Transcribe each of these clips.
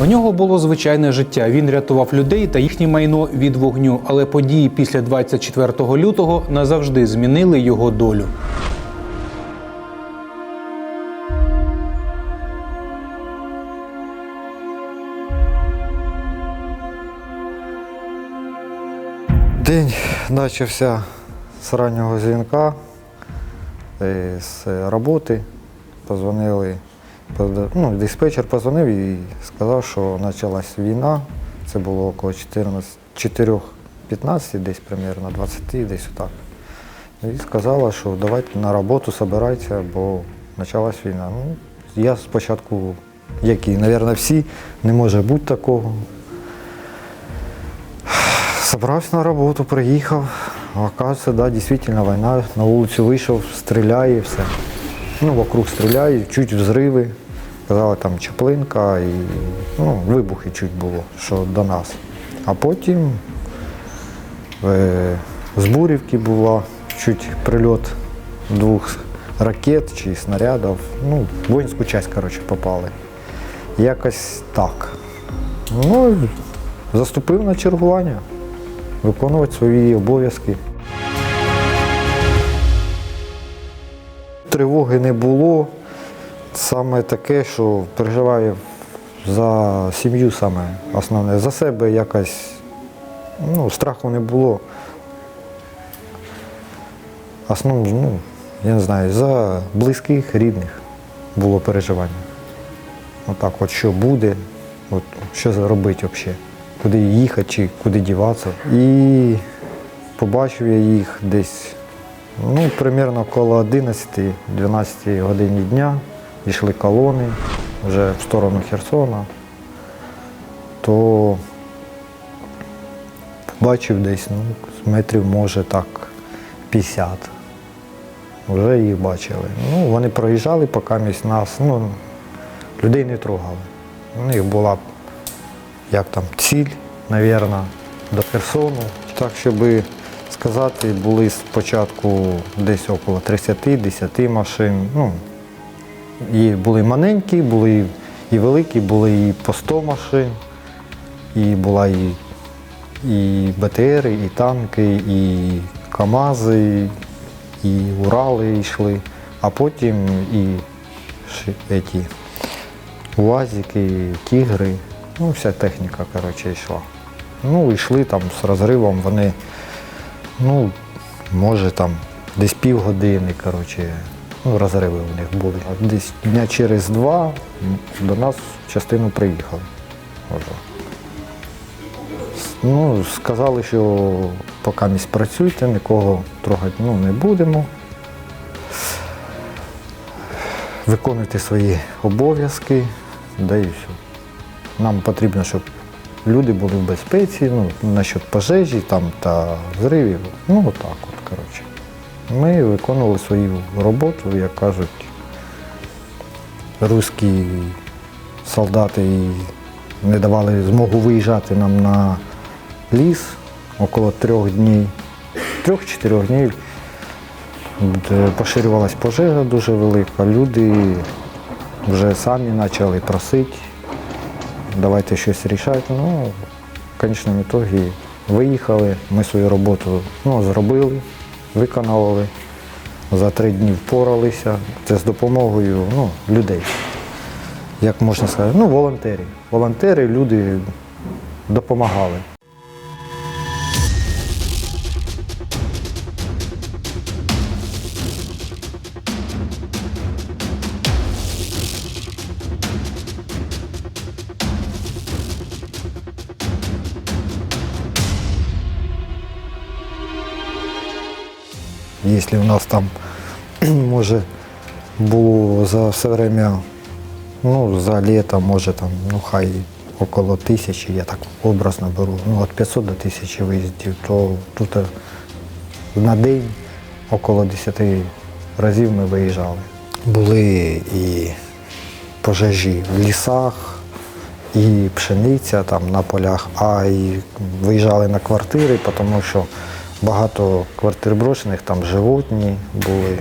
У нього було звичайне життя. Він рятував людей та їхнє майно від вогню. Але події після 24 лютого назавжди змінили його долю. День почався з раннього дзвінка, е, з роботи. Позвонили, ну, диспетчер позвонив і сказав, що почалась війна. Це було около 14, 4-15, десь примерно 20, десь отак. І сказала, що давайте на роботу збирайтеся, бо почалась війна. Ну, я спочатку, як і, мабуть, всі, не може бути такого. Собрався на роботу, приїхав. Оказується, да, дійсно війна. На вулицю вийшов, стріляє, все. Ну, вокруг стріляє, чуть взриви. Казали, там чаплинка і ну, вибухи чуть було, що до нас. А потім е, з Бурівки була чуть прильот двох ракет чи снарядів. Ну, воїнську часть, коротше, попали. Якось так. Ну, заступив на чергування виконувати свої обов'язки. Тривоги не було. Саме таке, що переживаю за сім'ю саме основне. За себе якось ну, страху не було. Основно, ну, я не знаю, за близьких, рідних було переживання. Отак, от що буде, от, що робити взагалі, куди їхати чи куди діватися. І побачив я їх десь ну, примерно коло 11-12 годині дня. Йшли колони вже в сторону Херсона, то побачив десь ну, метрів, може так, 50. Вже їх бачили. Ну, вони проїжджали, поки місь нас, ну, людей не трогали. У них була як там, ціль, мабуть, до Херсону. Так, щоб сказати, були спочатку десь около 30-10 машин. Ну, і були маленькі, були і великі, були і по 100 машин, і була і, і БТР, і танки, і КАМАЗи, і Урали йшли, а потім і еті, УАЗики, тігри, ну вся техніка, коротше, йшла. Ну, йшли там з розривом, вони, ну, може там десь півгодини, коротше, ну, розриви у них були. А Десь дня через два до нас частину приїхали. Вже. Ну, сказали, що поки місць працюйте, нікого трогати ну, не будемо. Виконуйте свої обов'язки, да і все. Нам потрібно, щоб люди були в безпеці, ну, насчет пожежі там, та зривів. Ну, отак от, коротше. Ми виконували свою роботу, як кажуть, русські солдати не давали змогу виїжджати нам на ліс около трьох днів, трьох-чотирьох днів. Де Поширювалась пожежа дуже велика. Люди вже самі почали просити, давайте щось рішати. Ну, в конечному ітогі виїхали, ми свою роботу ну, зробили, виконали. За три дні впоралися. Це з допомогою ну, людей. Як можна сказати, ну, волонтерів. Волонтери, люди допомагали. Якщо у нас там, може, було за все время, ну, за літо, може там, ну хай около тисячі, я так образно беру, ну, від 500 до 1000 виїздів, то тут е, на день около 10 разів ми виїжджали. Були і пожежі в лісах, і пшениця там на полях, а і виїжджали на квартири, тому що багато квартир брошених, там животні були.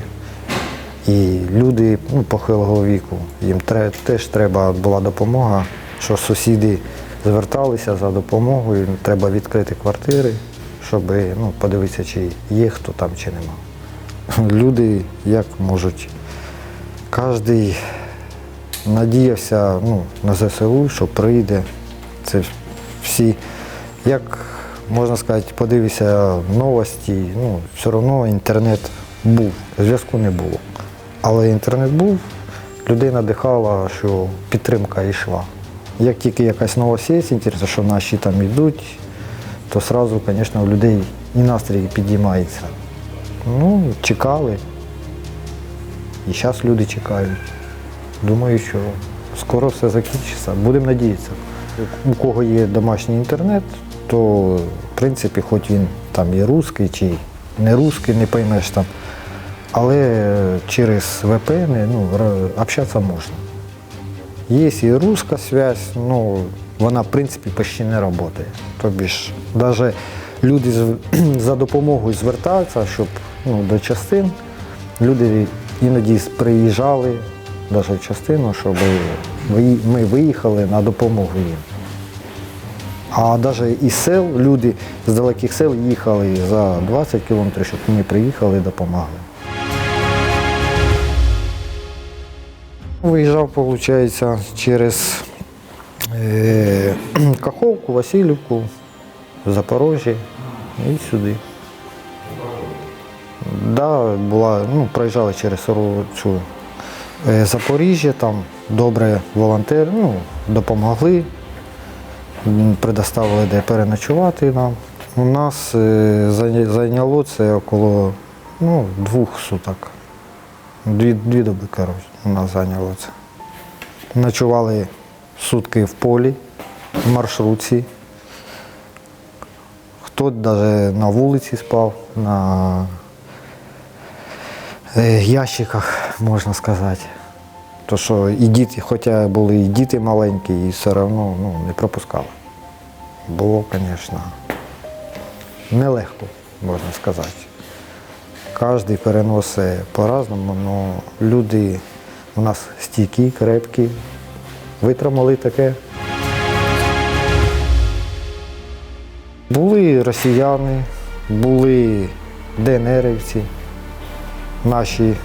І люди ну, похилого віку, їм теж треба була допомога що сусіди зверталися за допомогою, треба відкрити квартири, щоб ну, подивитися, чи є хто там, чи нема. Люди як можуть, кожен надіявся ну, на ЗСУ, що прийде. Це всі, як можна сказати, подивися новості, ну, все одно інтернет був, зв'язку не було. Але інтернет був, людей надихало, що підтримка йшла. Як тільки якась новость є, інтересно, що наші там йдуть, то одразу, звісно, у людей і настрій підіймається. Ну, чекали. І зараз люди чекають. Думаю, що скоро все закінчиться. Будемо надіятися. У кого є домашній інтернет, то в принципі, хоч він там і русський, чи не русський, не поймеш там. Але через VPN ну, общатися можна. Є і руська зв'язь, ну вона в принципі почти не працює. Тобі ж навіть люди за допомогою звертаються, щоб ну, до частин люди іноді приїжджали навіть в частину, щоб ми виїхали на допомогу їм. А навіть із сел люди з далеких сел їхали за 20 кілометрів, щоб ми приїхали і допомагали. Виїжджав, виходить, через е, Каховку, Васильівку, Запорожжя і сюди. Да, була, ну, проїжджали через цю, е, Запоріжжя, там добре волонтери ну, допомогли, предоставили де переночувати нам. У нас е, зайняло це около ну, двох суток. Дві, дві доби, коротше, у нас зайняло це. Ночували сутки в полі, в маршрутці. Хто навіть на вулиці спав, на е, ящиках, можна сказати. То що і діти, хоча були і діти маленькі, і все одно ну, не пропускали. Було, звісно, нелегко, можна сказати. Кожен переносить по-разному, але люди у нас стійкі, крепкі, витримали таке. Були росіяни, були ДНРівці, наші,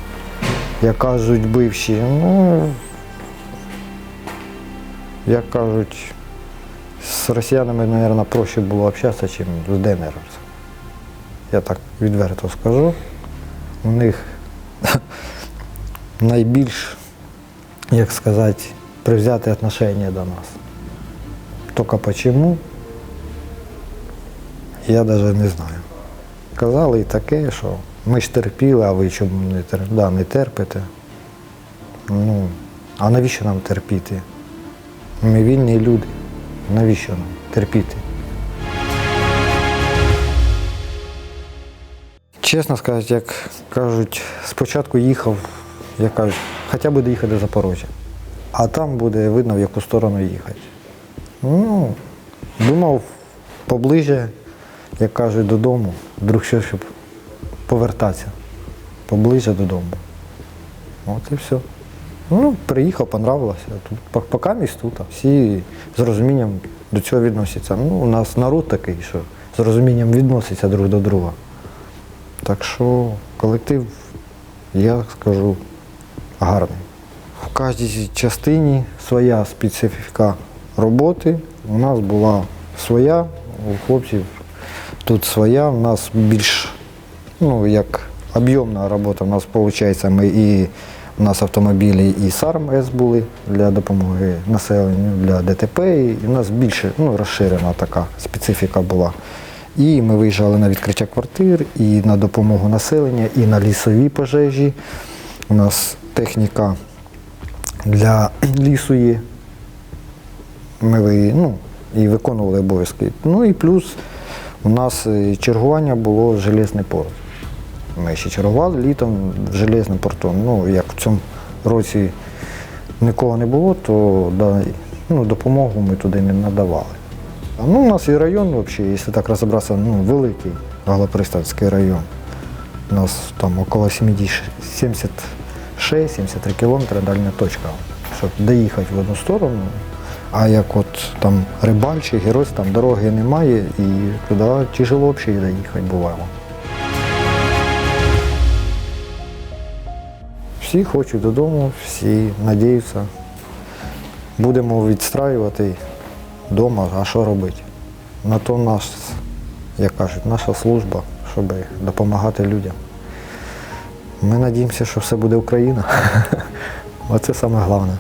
як кажуть, бивші. Ну, як кажуть, з росіянами, мабуть, проще було общатися, ніж з ДНРівцями. Я так відверто скажу. У них найбільш, як сказати, привзяте отношення до нас. Тільки почему, я навіть не знаю. Казали і таке, що ми ж терпіли, а ви чому не, тер... да, не терпите? Ну, а навіщо нам терпіти? Ми вільні люди. Навіщо нам терпіти? Чесно сказати, як кажуть, спочатку їхав, як кажуть, хоча б доїхати до Запорожжя, а там буде видно, в яку сторону їхати. Ну, думав поближе, як кажуть, додому, вдруг що, щоб повертатися поближе додому. От і все. Ну, приїхав, понравилося. Тут по- поки місць тут. а Всі з розумінням до цього відносяться. Ну, у нас народ такий, що з розумінням відноситься друг до друга. Так що колектив, я скажу, гарний. В кожній частині своя специфіка роботи. У нас була своя, у хлопців тут своя. У нас більш ну, як об'ємна робота. У нас виходить, ми і у нас автомобілі і САРМ-С були для допомоги населенню, для ДТП. І у нас більше ну, розширена така специфіка була. І ми виїжджали на відкриття квартир, і на допомогу населення, і на лісові пожежі. У нас техніка для лісу є. Ми ну, і виконували обов'язки. Ну і плюс у нас е, чергування було Железний порт. Ми ще чергували літом в Железним портом. Ну, як в цьому році нікого не було, то да, ну, допомогу ми туди не надавали. А, Ну, у нас і район, взагалі, якщо так розібратися, ну, великий Галоприставський район. У нас там около 76-73 кілометри дальня точка. Щоб доїхати в одну сторону, А як от там рибальчий, герой, там дороги немає і туди тяжело взагалі доїхати бувало. Всі хочуть додому, всі надіються. Будемо відстраювати вдома, а що робити? На то наш, як кажуть, наша служба, щоб допомагати людям. Ми надіємося, що все буде Україна. Оце саме головне.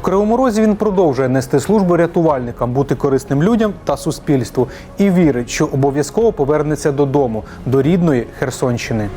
У Кривому Розі він продовжує нести службу рятувальникам, бути корисним людям та суспільству і вірить, що обов'язково повернеться додому, до рідної Херсонщини.